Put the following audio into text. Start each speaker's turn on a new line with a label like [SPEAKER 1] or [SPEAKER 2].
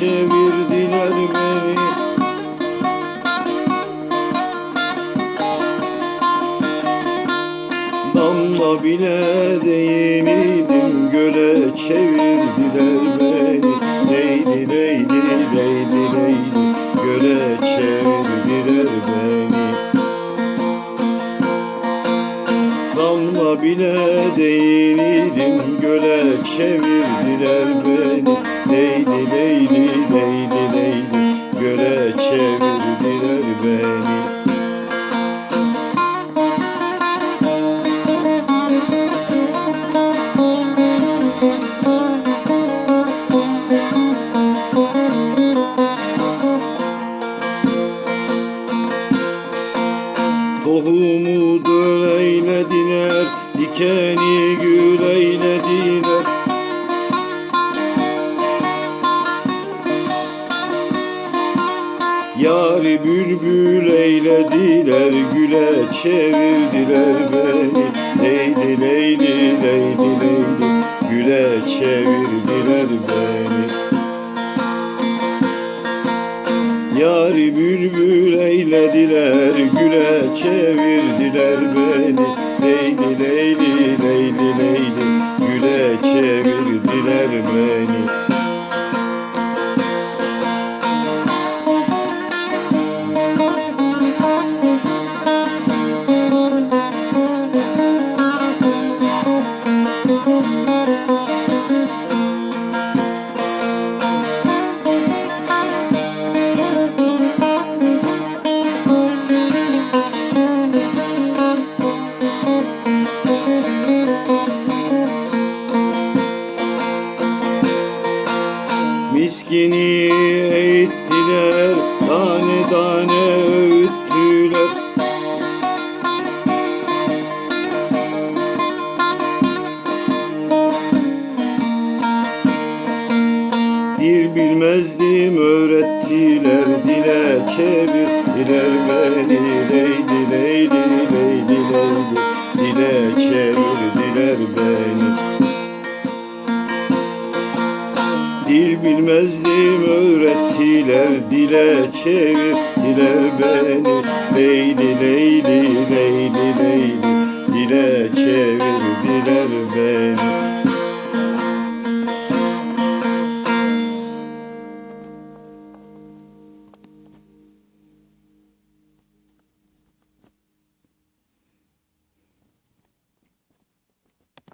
[SPEAKER 1] çevirdiler beni Damla bile değildim göle çevirdiler beni Leyli leyli leyli leyli göle çevirdiler beni Damla bile değildim göle çevirdiler beni leyli leyli Döl eylediler, dikeni gül eylediler. Yari bülbül eylediler, güle çevirdiler beni. Leyli leyli leyli leyli, güle çevirdiler beni. Yari bülbül eylediler, güle çevirdiler beni. Leyli leyli Miskini eğittiler, tane tane öğüttüler Dil bilmezdim öğrettiler dile çevirdiler beni Leyli leyli leyli leyli dile çevirdiler beni Dil bilmezdim öğrettiler dile çevirdiler beni. Leyli leyli leyli leyli dile çevirdiler beni